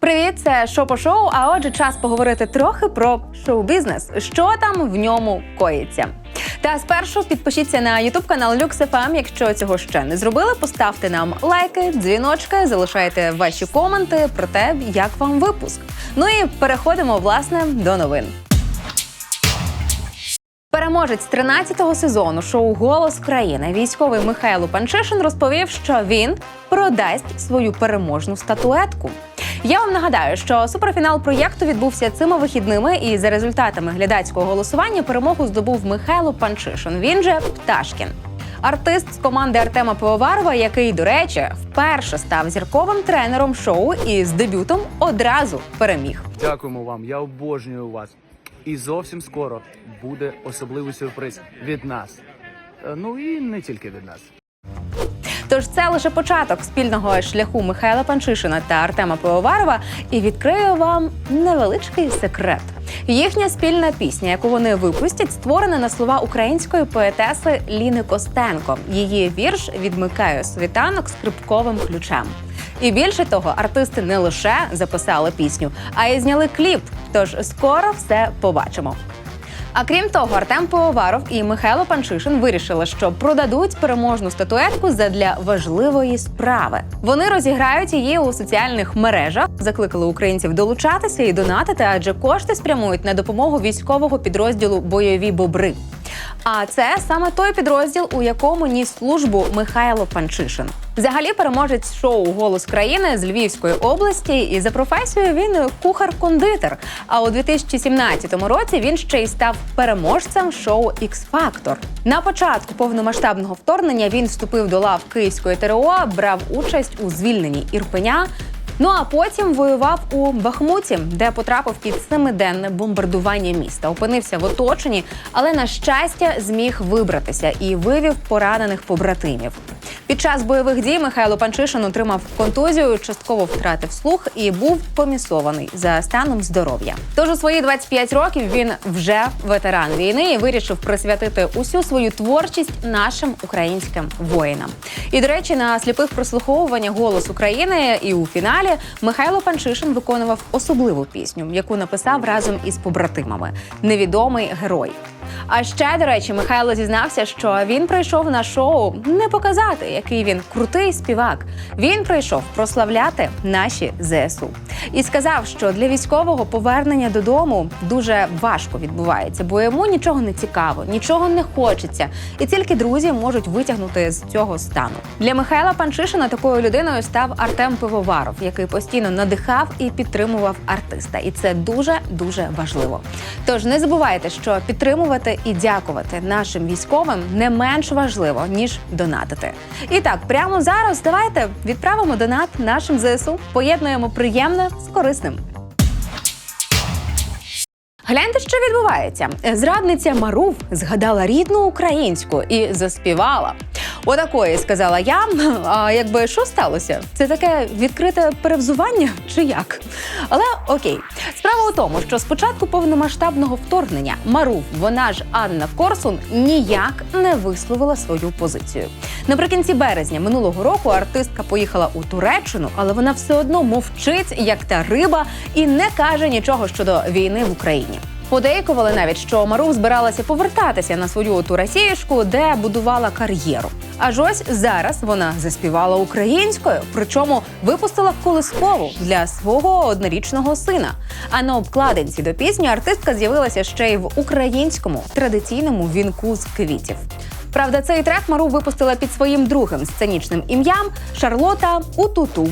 Привіт, це шопо шоу. А отже, час поговорити трохи про шоу-бізнес. Що там в ньому коїться? Та спершу підпишіться на Ютуб канал LuxFM, якщо цього ще не зробили. Поставте нам лайки, дзвіночки, залишайте ваші коменти про те, як вам випуск. Ну і переходимо власне до новин. Переможець 13-го сезону шоу Голос країни військовий Михайло Панчишин розповів, що він продасть свою переможну статуетку. Я вам нагадаю, що суперфінал проєкту відбувся цими вихідними, і за результатами глядацького голосування перемогу здобув Михайло Панчишин. Він же Пташкін. Артист з команди Артема Пивоварова, який, до речі, вперше став зірковим тренером шоу і з дебютом одразу переміг. Дякуємо вам, я обожнюю вас. І зовсім скоро буде особливий сюрприз від нас. Е, Ну і не тільки від нас. Тож це лише початок спільного шляху Михайла Панчишина та Артема Пивоварова. І відкрию вам невеличкий секрет. Їхня спільна пісня, яку вони випустять, створена на слова української поетеси Ліни Костенко. Її вірш відмикає світанок скрипковим ключем. І більше того, артисти не лише записали пісню, а й зняли кліп. Тож скоро все побачимо. А крім того, Артем Пивоваров і Михайло Панчишин вирішили, що продадуть переможну статуетку задля важливої справи. Вони розіграють її у соціальних мережах, закликали українців долучатися і донатити, адже кошти спрямують на допомогу військового підрозділу Бойові бобри. А це саме той підрозділ, у якому ніс службу Михайло Панчишин. Взагалі, переможець шоу Голос країни з Львівської області, і за професією він кухар-кондитер. А у 2017 році він ще й став переможцем шоу X Factor. На початку повномасштабного вторгнення він вступив до лав Київської ТРО, брав участь у звільненні Ірпеня. Ну а потім воював у Бахмуті, де потрапив під семиденне бомбардування міста. Опинився в оточенні, але на щастя зміг вибратися і вивів поранених побратимів. Під час бойових дій Михайло Панчишин отримав контузію, частково втратив слух і був помісований за станом здоров'я. Тож у свої 25 років він вже ветеран війни і вирішив присвятити усю свою творчість нашим українським воїнам. І до речі, на сліпих прослуховуваннях голос України і у фіналі Михайло Панчишин виконував особливу пісню, яку написав разом із побратимами Невідомий герой. А ще, до речі, Михайло зізнався, що він прийшов на шоу не показати, який він крутий співак. Він прийшов прославляти наші ЗСУ і сказав, що для військового повернення додому дуже важко відбувається, бо йому нічого не цікаво, нічого не хочеться, і тільки друзі можуть витягнути з цього стану. Для Михайла Панчишина такою людиною став Артем Пивоваров, який постійно надихав і підтримував артиста. І це дуже дуже важливо. Тож не забувайте, що підтримувати і дякувати нашим військовим не менш важливо ніж донатити. І так, прямо зараз давайте відправимо донат нашим ЗСУ. Поєднуємо приємне з корисним. Гляньте, що відбувається. Зрадниця Марув згадала рідну українську і заспівала. Отакої сказала я. А якби що сталося? Це таке відкрите перевзування чи як? Але окей, справа у тому, що з початку повномасштабного вторгнення Марув, вона ж Анна Корсун, ніяк не висловила свою позицію. Наприкінці березня минулого року артистка поїхала у Туреччину, але вона все одно мовчить, як та риба, і не каже нічого щодо війни в Україні. Подейкували навіть, що Марув збиралася повертатися на свою ту росієшку, де будувала кар'єру. Аж ось зараз вона заспівала українською, причому випустила колискову для свого однорічного сина. А на обкладинці до пісні артистка з'явилася ще й в українському традиційному вінку з квітів. Правда, цей трек Мару випустила під своїм другим сценічним ім'ям Шарлота Утуту.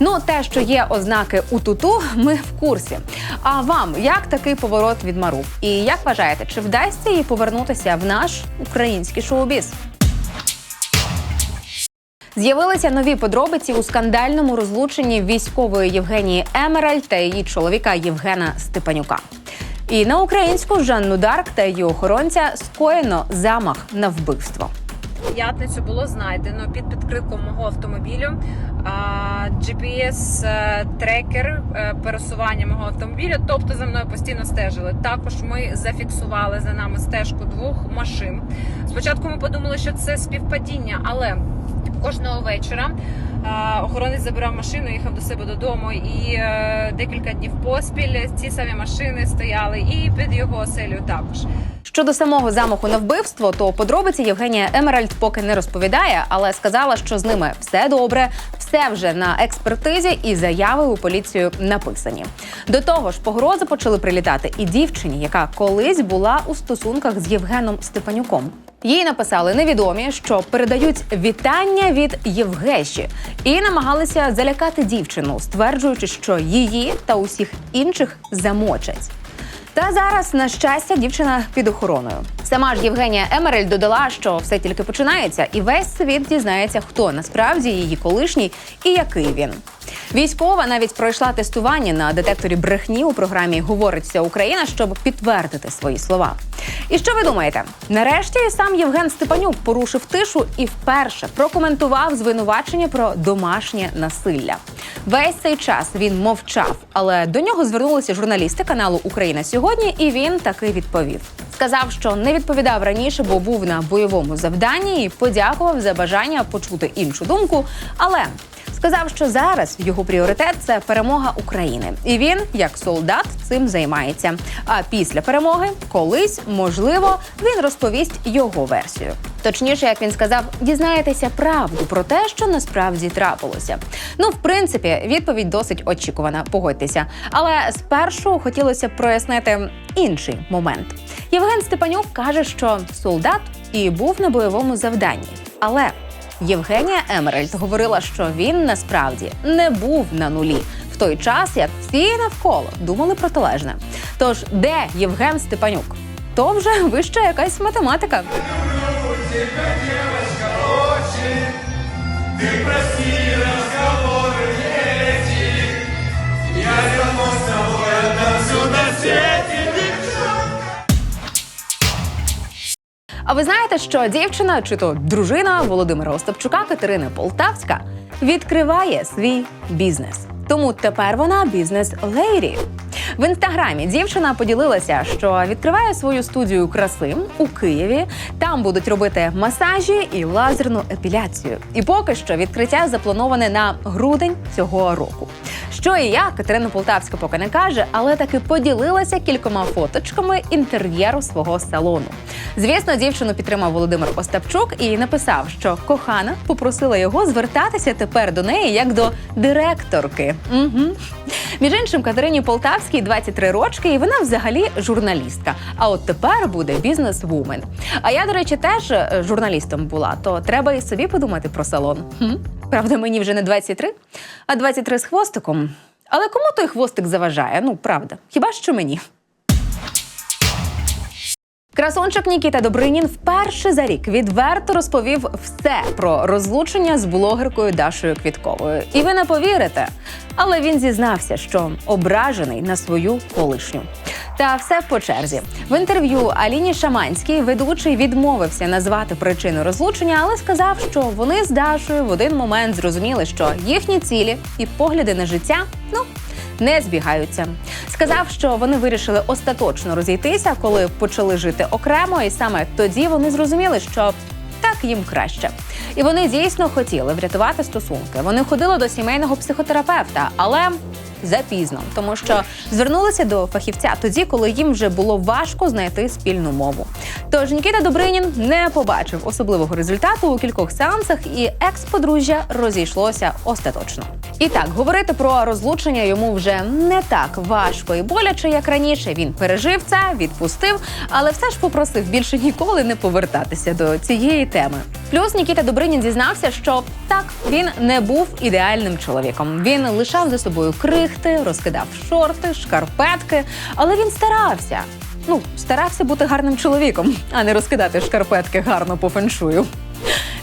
Ну, те, що є ознаки Утуту, ми в курсі. А вам як такий поворот від Мару? І як вважаєте, чи вдасться їй повернутися в наш український шоу-біз? З'явилися нові подробиці у скандальному розлученні військової Євгенії Емераль та її чоловіка Євгена Степанюка. І на українську Жанну Дарк та її охоронця скоєно замах на вбивство. П'ятницю було знайдено під підкритком мого автомобілю GPS-трекер е, пересування мого автомобіля. Тобто за мною постійно стежили. Також ми зафіксували за нами стежку двох машин. Спочатку ми подумали, що це співпадіння, але кожного вечора Охоронець забирав машину, їхав до себе додому, і е, декілька днів поспіль ці самі машини стояли і під його оселею також. Щодо самого замаху на вбивство, то подробиці Євгенія Емеральд поки не розповідає, але сказала, що з ними все добре, все вже на експертизі, і заяви у поліцію написані. До того ж, погрози почали прилітати і дівчині, яка колись була у стосунках з Євгеном Степанюком. Їй написали невідомі, що передають вітання від Євгеші, і намагалися залякати дівчину, стверджуючи, що її та усіх інших замочать. Та зараз, на щастя, дівчина під охороною. Сама ж Євгенія Емерель додала, що все тільки починається, і весь світ дізнається, хто насправді її колишній і який він. Військова навіть пройшла тестування на детекторі брехні у програмі Говориться Україна, щоб підтвердити свої слова. І що ви думаєте? Нарешті сам Євген Степанюк порушив тишу і вперше прокоментував звинувачення про домашнє насилля. Весь цей час він мовчав, але до нього звернулися журналісти каналу Україна сьогодні, і він таки відповів. Сказав, що не відповідав раніше, бо був на бойовому завданні і подякував за бажання почути іншу думку. Але сказав, що зараз його пріоритет це перемога України, і він, як солдат, цим займається. А після перемоги, колись можливо, він розповість його версію. Точніше, як він сказав, дізнаєтеся правду про те, що насправді трапилося. Ну, в принципі, відповідь досить очікувана, погодьтеся. Але спершу хотілося прояснити інший момент. Євген Степанюк каже, що солдат і був на бойовому завданні, але Євгенія Емеральд говорила, що він насправді не був на нулі в той час, як всі навколо думали протилежне. Тож, де Євген Степанюк? То вже вища якась математика. А ви знаєте, що дівчина, чи то дружина Володимира Остапчука Катерина Полтавська відкриває свій бізнес. Тому тепер вона бізнес-лейрі. В інстаграмі дівчина поділилася, що відкриває свою студію краси у Києві. Там будуть робити масажі і лазерну епіляцію. І поки що відкриття заплановане на грудень цього року. Що і як Катерина Полтавська поки не каже, але таки поділилася кількома фоточками інтер'єру свого салону. Звісно, дівчину підтримав Володимир Остапчук і написав, що кохана попросила його звертатися тепер до неї як до директорки. Угу. Між іншим, Катерині Полтавській 23 рочки, і вона взагалі журналістка. А от тепер буде бізнес-вумен. А я, до речі, теж е, журналістом була, то треба і собі подумати про салон. Хм? Правда, мені вже не 23, а 23 з хвостиком. Але кому той хвостик заважає? Ну, правда, хіба що мені. Красончик Нікіта Добринін вперше за рік відверто розповів все про розлучення з блогеркою Дашою Квітковою. І ви не повірите, але він зізнався, що ображений на свою колишню. Та все по черзі. В інтерв'ю Аліні Шаманській ведучий відмовився назвати причину розлучення, але сказав, що вони з Дашою в один момент зрозуміли, що їхні цілі і погляди на життя ну не збігаються. Сказав, що вони вирішили остаточно розійтися, коли почали жити окремо, і саме тоді вони зрозуміли, що так їм краще. І вони дійсно хотіли врятувати стосунки. Вони ходили до сімейного психотерапевта, але запізно, тому що звернулися до фахівця тоді, коли їм вже було важко знайти спільну мову. Тож Нікіта Добринін не побачив особливого результату у кількох сеансах, і екс-подружжя розійшлося остаточно. І так, говорити про розлучення йому вже не так важко і боляче, як раніше. Він пережив це, відпустив, але все ж попросив більше ніколи не повертатися до цієї теми. Плюс Нікіта Добринін зізнався, що так він не був ідеальним чоловіком. Він лишав за собою крихти, розкидав шорти, шкарпетки, але він старався. Ну, старався бути гарним чоловіком, а не розкидати шкарпетки гарно по феншую.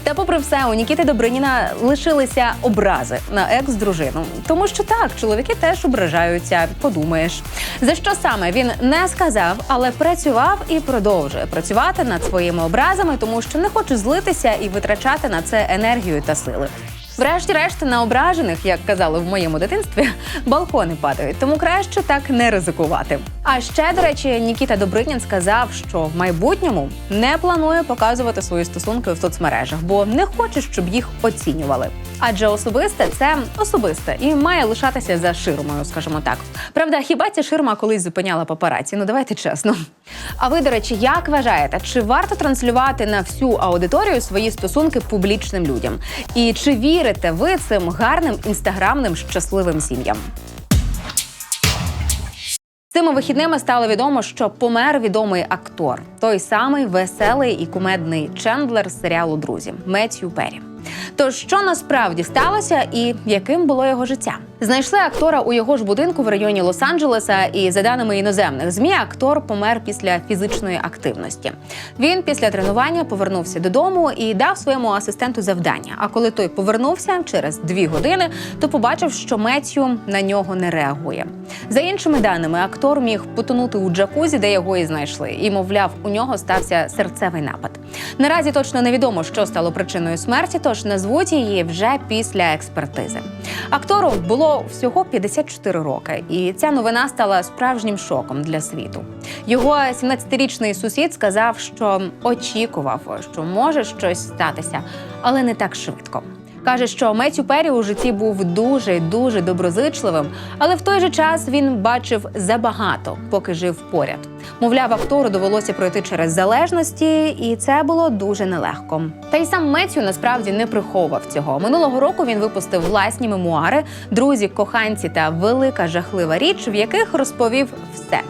Та попри все, у Нікіти Добриніна лишилися образи на екс-дружину. Тому що так, чоловіки теж ображаються, подумаєш. За що саме він не сказав, але працював і продовжує працювати над своїми образами, тому що не хоче злитися і витрачати на це енергію та сили. Врешті-решт, на ображених, як казали в моєму дитинстві, балкони падають, тому краще так не ризикувати. А ще, до речі, Нікіта Добринін сказав, що в майбутньому не планує показувати свої стосунки в соцмережах, бо не хоче, щоб їх оцінювали. Адже особисте це особисте і має лишатися за ширмою, скажімо так. Правда, хіба ця ширма колись зупиняла папараці? Ну давайте чесно. А ви, до речі, як вважаєте, чи варто транслювати на всю аудиторію свої стосунки публічним людям? І чи вірите ви цим гарним інстаграмним щасливим сім'ям? Цими вихідними стало відомо, що помер відомий актор, той самий веселий і кумедний Чендлер з серіалу Друзі Меттью Перрі. Тож що насправді сталося і яким було його життя? Знайшли актора у його ж будинку в районі Лос-Анджелеса, і за даними іноземних змі, актор помер після фізичної активності. Він після тренування повернувся додому і дав своєму асистенту завдання. А коли той повернувся через дві години, то побачив, що Меттью на нього не реагує. За іншими даними, актор міг потонути у джакузі, де його і знайшли. І, мовляв, у нього стався серцевий напад. Наразі точно невідомо, що стало причиною смерті, тож назвуть її вже після експертизи. Актору було всього 54 роки, і ця новина стала справжнім шоком для світу. Його 17-річний сусід сказав, що очікував, що може щось статися, але не так швидко. Каже, що Меттю Перрі у житті був дуже дуже доброзичливим, але в той же час він бачив забагато, поки жив поряд. Мовляв, актору довелося пройти через залежності, і це було дуже нелегко. Та й сам Меттю насправді не приховував цього. Минулого року він випустив власні мемуари, друзі, коханці та велика жахлива річ, в яких розповів все.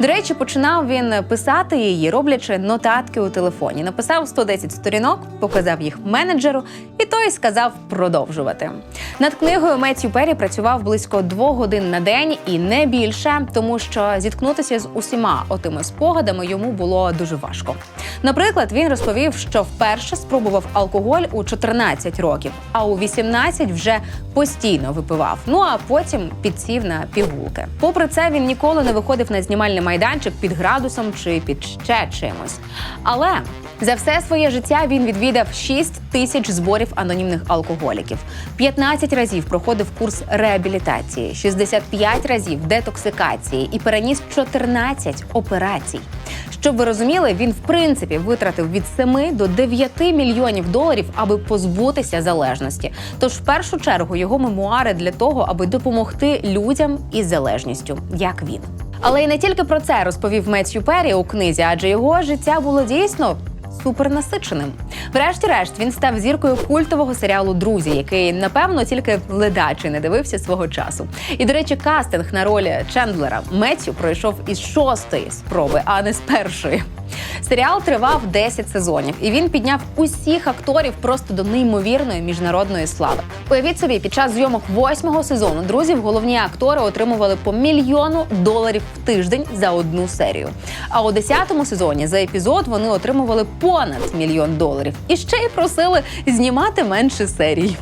До речі, починав він писати її, роблячи нотатки у телефоні. Написав 110 сторінок, показав їх менеджеру, і той сказав продовжувати. Над книгою Меттью Перрі працював близько двох годин на день і не більше, тому що зіткнутися з усіма отими спогадами йому було дуже важко. Наприклад, він розповів, що вперше спробував алкоголь у 14 років, а у 18 вже постійно випивав. Ну а потім підсів на пігулки. Попри це, він ніколи не виходив на знімальний майданчик під градусом чи під ще чимось. Але за все своє життя він відвідав 6 тисяч зборів анонімних алкоголіків, 15 разів проходив курс реабілітації, 65 разів детоксикації і переніс 14 операцій. Щоб ви розуміли, він в принципі витратив від 7 до 9 мільйонів доларів, аби позбутися залежності. Тож, в першу чергу, його мемуари для того, аби допомогти людям із залежністю, як він. Але й не тільки про це розповів Меттью Перрі у книзі, адже його життя було дійсно супернасиченим. Врешті-решт він став зіркою культового серіалу Друзі, який напевно тільки ледачий не дивився свого часу. І до речі, кастинг на ролі Чендлера Меттю пройшов із шостої спроби, а не з першої. Серіал тривав 10 сезонів, і він підняв усіх акторів просто до неймовірної міжнародної слави. Уявіть собі, під час зйомок восьмого сезону друзів головні актори отримували по мільйону доларів в тиждень за одну серію. А у 10-му сезоні за епізод вони отримували понад мільйон доларів і ще й просили знімати менше серій.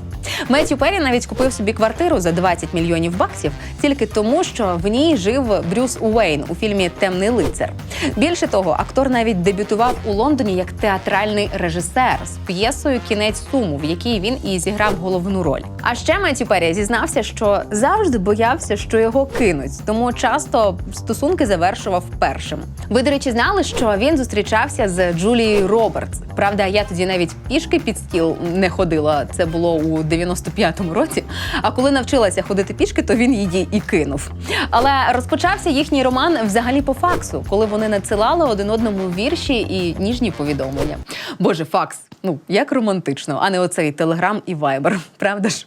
Меттю Перрі навіть купив собі квартиру за 20 мільйонів баксів тільки тому, що в ній жив Брюс Уейн у фільмі Темний лицар. Більше того, актор навіть дебютував у Лондоні як театральний режисер з п'єсою Кінець суму, в якій він і зіграв головну роль. А ще Меттю Перрі зізнався, що завжди боявся, що його кинуть, тому часто стосунки завершував першим. Ви, до речі, знали, що він зустрічався з Джулією Робертс. Правда, я тоді навіть пішки під стіл не ходила. Це було у 95-му році. А коли навчилася ходити пішки, то він її і кинув. Але розпочався їхній роман взагалі по факсу, коли вони надсилали один одному вірші і ніжні повідомлення. Боже, факс, ну як романтично, а не оцей телеграм і вайбер, правда ж?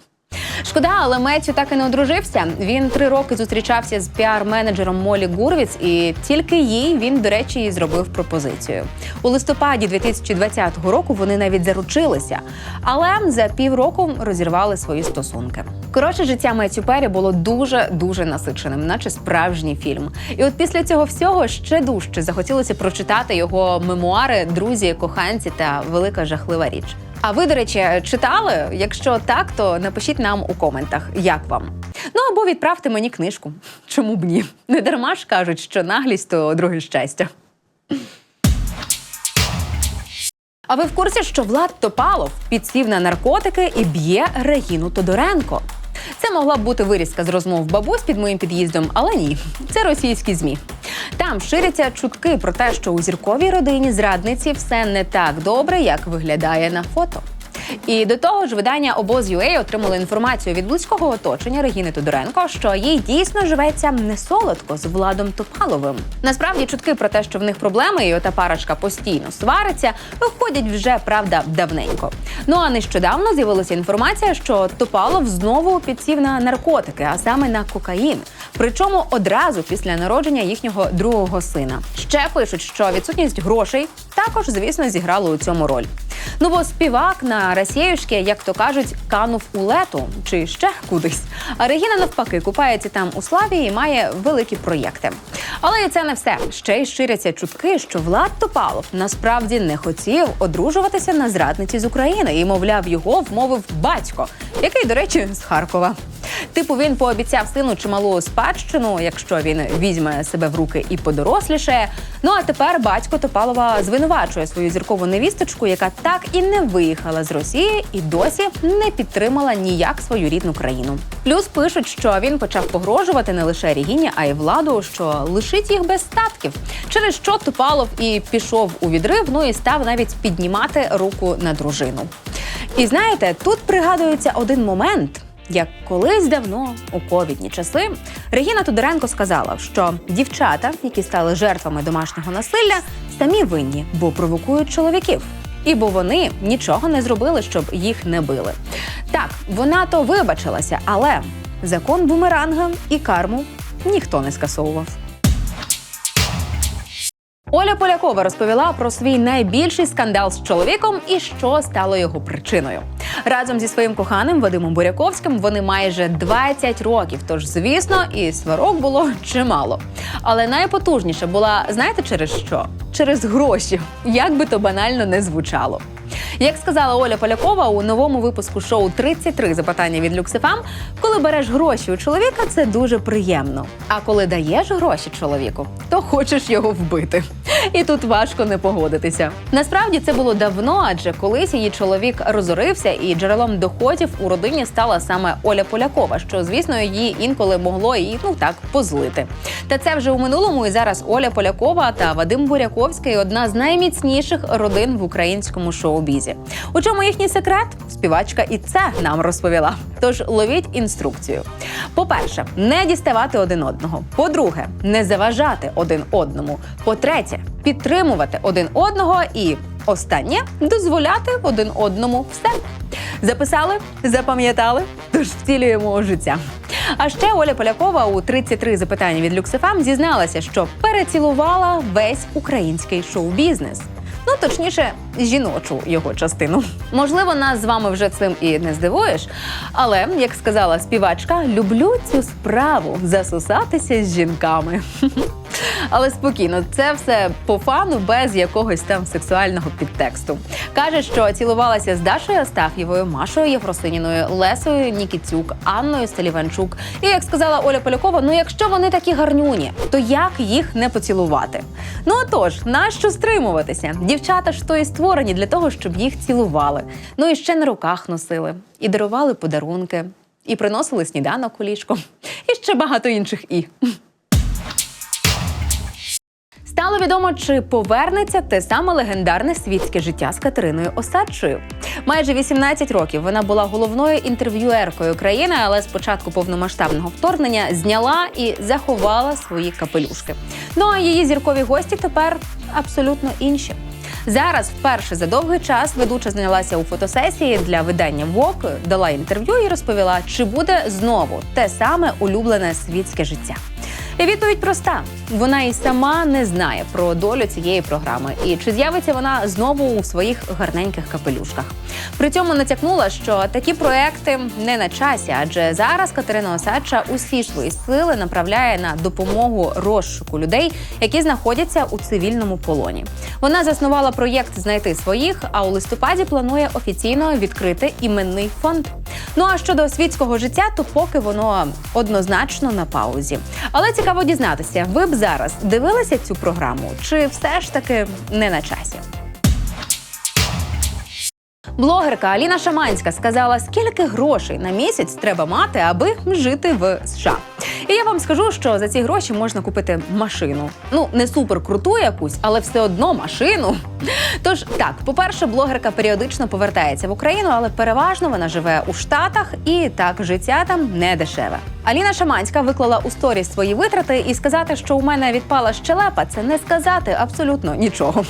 Шкода, але Меттю так і не одружився. Він три роки зустрічався з піар-менеджером Молі Гурвіц, і тільки їй він, до речі, і зробив пропозицію. У листопаді 2020 року вони навіть заручилися, але за півроку розірвали свої стосунки. Коротше, життя Меттю Перрі було дуже дуже насиченим, наче справжній фільм. І от після цього всього ще дужче захотілося прочитати його мемуари, друзі, коханці та велика жахлива річ. А ви, до речі, читали? Якщо так, то напишіть нам у коментах, як вам. Ну або відправте мені книжку. Чому б ні? Не дарма ж кажуть, що наглість то друге щастя. А ви в курсі, що Влад Топалов підсів на наркотики і б'є Регіну Тодоренко? Це могла б бути вирізка з розмов бабусь під моїм під'їздом, але ні, це російські змі. Там ширяться чутки про те, що у зірковій родині зрадниці все не так добре, як виглядає на фото. І до того ж, видання обоз.ua отримало інформацію від близького оточення Регіни Тодоренко, що їй дійсно живеться не солодко з Владом Топаловим. Насправді чутки про те, що в них проблеми, і ота парочка постійно свариться, виходять вже правда давненько. Ну а нещодавно з'явилася інформація, що Топалов знову підсів на наркотики, а саме на кокаїн. Причому одразу після народження їхнього другого сина. Ще пишуть, що відсутність грошей також, звісно, зіграла у цьому роль. Ну бо співак на Росіюшки, як то кажуть, канув у лету чи ще кудись. А Регіна навпаки купається там у славі і має великі проєкти. Але і це не все. Ще й ширяться чутки, що Влад Топалов насправді не хотів одружуватися на зрадниці з України і, мовляв, його вмовив батько, який, до речі, з Харкова. Типу, він пообіцяв сину чималу спадщину, якщо він візьме себе в руки і подорослішає. Ну а тепер батько Топалова звинувачує свою зіркову невісточку, яка так і не виїхала з Росії і досі не підтримала ніяк свою рідну країну. Плюс пишуть, що він почав погрожувати не лише Регіні, а й владу, що лишить їх без статків. Через що Топалов і пішов у відрив, ну і став навіть піднімати руку на дружину. І знаєте, тут пригадується один момент. Як колись давно у ковідні часи Регіна Тодоренко сказала, що дівчата, які стали жертвами домашнього насилля, самі винні, бо провокують чоловіків. І бо вони нічого не зробили, щоб їх не били. Так, вона то вибачилася, але закон бумеранга і карму ніхто не скасовував. Оля Полякова розповіла про свій найбільший скандал з чоловіком і що стало його причиною. Разом зі своїм коханим Вадимом Буряковським вони майже 20 років. Тож, звісно, і сварок було чимало. Але найпотужніша була, знаєте, через що? Через гроші, як би то банально не звучало. Як сказала Оля Полякова у новому випуску шоу «33 запитання від Люксифам, коли береш гроші у чоловіка, це дуже приємно. А коли даєш гроші чоловіку, то хочеш його вбити. І тут важко не погодитися. Насправді це було давно, адже колись її чоловік розорився, і джерелом доходів у родині стала саме Оля Полякова, що звісно її інколи могло і ну так позлити. Та це вже у минулому. І зараз Оля Полякова та Вадим Буряковський одна з найміцніших родин в українському шоу-бізі. У чому їхній секрет? Співачка і це нам розповіла. Тож ловіть інструкцію. По-перше, не діставати один одного. По-друге, не заважати один одному. По-третє, підтримувати один одного і останнє дозволяти один одному все. Записали, запам'ятали, тож втілюємо у життя. А ще Оля Полякова у 33 запитання від Люксифам зізналася, що перецілувала весь український шоу-бізнес. Ну, точніше, жіночу його частину. Можливо, нас з вами вже цим і не здивуєш. Але, як сказала співачка, люблю цю справу засусатися з жінками. Але спокійно, це все по фану без якогось там сексуального підтексту. Каже, що цілувалася з Дашою Астаф'євою, Машою Єфросиніною, Лесою Нікітюк, Анною Сталіванчук. І як сказала Оля Полякова, ну якщо вони такі гарнюні, то як їх не поцілувати? Ну отож, нащо стримуватися? Дівчата ж то і створені для того, щоб їх цілували. Ну і ще на руках носили, і дарували подарунки, і приносили сніданок у ліжко, і ще багато інших і. Стало відомо, чи повернеться те саме легендарне світське життя з Катериною Осадчою. Майже 18 років вона була головною інтерв'юеркою країни, але з початку повномасштабного вторгнення зняла і заховала свої капелюшки. Ну а її зіркові гості тепер абсолютно інші. Зараз вперше за довгий час ведуча знялася у фотосесії для видання Vogue, дала інтерв'ю і розповіла, чи буде знову те саме улюблене світське життя. І відповідь проста: вона і сама не знає про долю цієї програми, і чи з'явиться вона знову у своїх гарненьких капелюшках. При цьому натякнула, що такі проекти не на часі, адже зараз Катерина Осадча усі свої сили направляє на допомогу розшуку людей, які знаходяться у цивільному полоні. Вона заснувала проєкт Знайти своїх, а у листопаді планує офіційно відкрити іменний фонд. Ну а щодо світського життя, то поки воно однозначно на паузі. Але цікаво дізнатися, ви б зараз дивилися цю програму, чи все ж таки не на часі? Блогерка Аліна Шаманська сказала, скільки грошей на місяць треба мати, аби жити в США. І я вам скажу, що за ці гроші можна купити машину. Ну, не супер круту якусь, але все одно машину. Тож так, по-перше, блогерка періодично повертається в Україну, але переважно вона живе у Штатах, і так життя там не дешеве. Аліна Шаманська виклала у сторіс свої витрати і сказати, що у мене відпала щелепа, це не сказати абсолютно нічого.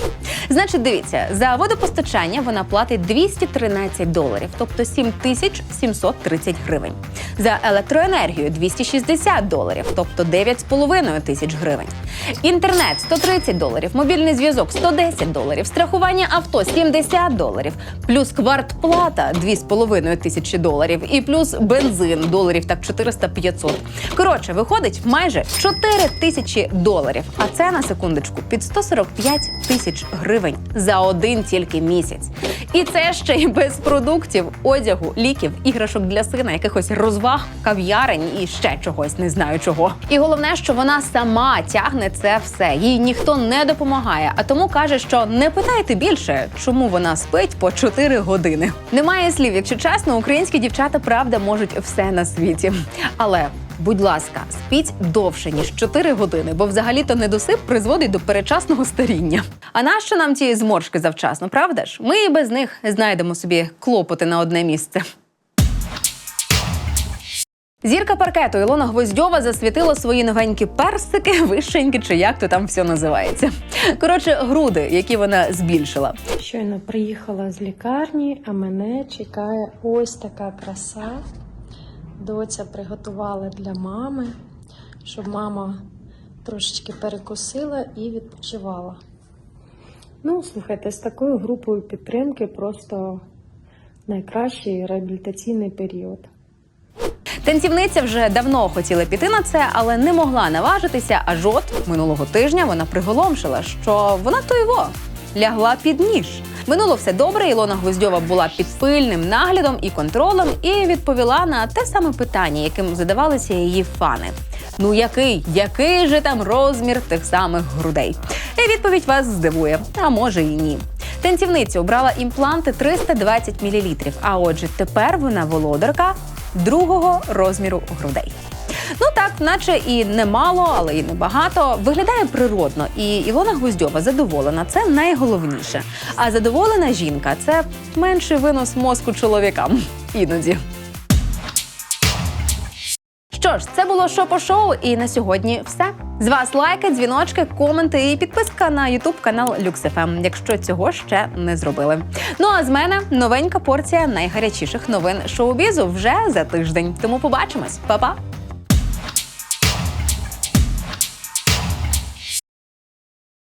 Значить, дивіться, за водопостачання вона платить 213 доларів, тобто 7730 гривень. За електроенергію 260 доларів, тобто 9,5 тисяч гривень. Інтернет 130 доларів, мобільний зв'язок 110 доларів, страхування авто 70 доларів, плюс квартплата 2,5 тисячі доларів, і плюс бензин доларів так 400-500. Коротше, виходить майже 4 тисячі доларів. А це на секундочку під 145 тисяч гривень за один тільки місяць. І це ще й без продуктів, одягу, ліків, іграшок для сина, якихось розваг, кав'ярень і ще чогось, не знаю чого. І головне, що вона сама тягне це все. Їй ніхто не допомагає, а тому каже, що не питайте більше, чому вона спить по 4 години. Немає слів, якщо чесно, українські дівчата правда можуть все на світі. Але Будь ласка, спіть довше ніж 4 години, бо взагалі-то недосип призводить до перечасного старіння. А нащо нам ті зморшки завчасно, правда ж? Ми і без них знайдемо собі клопоти на одне місце. Зірка паркету Ілона Гвоздьова засвітила свої новенькі персики, вишеньки чи як то там все називається. Коротше, груди, які вона збільшила. Щойно приїхала з лікарні, а мене чекає ось така краса. Доця приготувала для мами, щоб мама трошечки перекусила і відпочивала. Ну, слухайте, з такою групою підтримки просто найкращий реабілітаційний період. Танцівниця вже давно хотіла піти на це, але не могла наважитися. Аж от минулого тижня вона приголомшила, що вона то його лягла під ніж. Минуло все добре. Ілона Гвоздьова була під пильним наглядом і контролем і відповіла на те саме питання, яким задавалися її фани. Ну який, який же там розмір тих самих грудей? І відповідь вас здивує, а може і ні. Танцівниця обрала імпланти 320 мл, а отже, тепер вона володарка другого розміру грудей. Ну так, наче і немало, але і небагато. Виглядає природно, і Ілона Гвоздьова задоволена. Це найголовніше. А задоволена жінка це менший винос мозку чоловікам іноді. Що ж, це було шопо шоу, і на сьогодні все. З вас лайки, дзвіночки, коменти і підписка на Ютуб канал LuxFM, якщо цього ще не зробили. Ну а з мене новенька порція найгарячіших новин шоу-бізу вже за тиждень. Тому побачимось, Па-па!